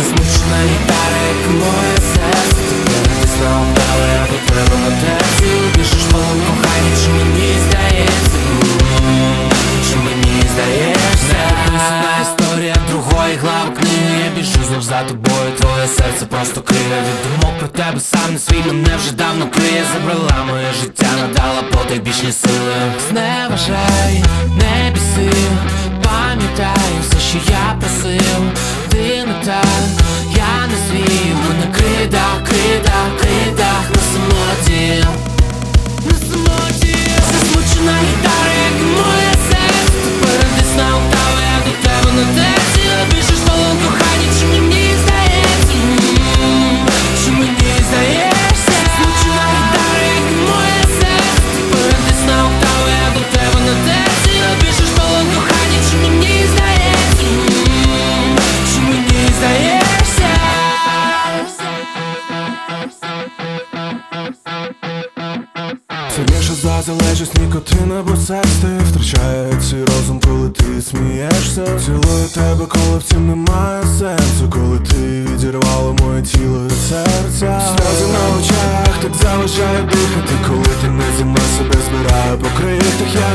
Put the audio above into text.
Беззвучна гітара, як моє серце. Ти став дали, я до тебе на терці Пишеш полон кохання, чи мені здається? Чи мені здається? Написана історія другої глави книги. Я біжу знов за тобою, твоє серце просто криє. Від думок про тебе сам не свій мене вже давно криє. Забрала моє життя, надала потик бічні сили. Зневажай, не біси, пам'ятай все, що я просив Ти не та, я не свій Мене кридах, кридах, Сильніше за залежність нікотина, бо секс ти втрачає свій розум, коли ти смієшся. Цілую тебе, коли в цім немає сенсу Коли ти відірвала моє тіло від серця. Сльози на очах так заважають дихати Коли ти не зі мною себе збираю по крихтах Я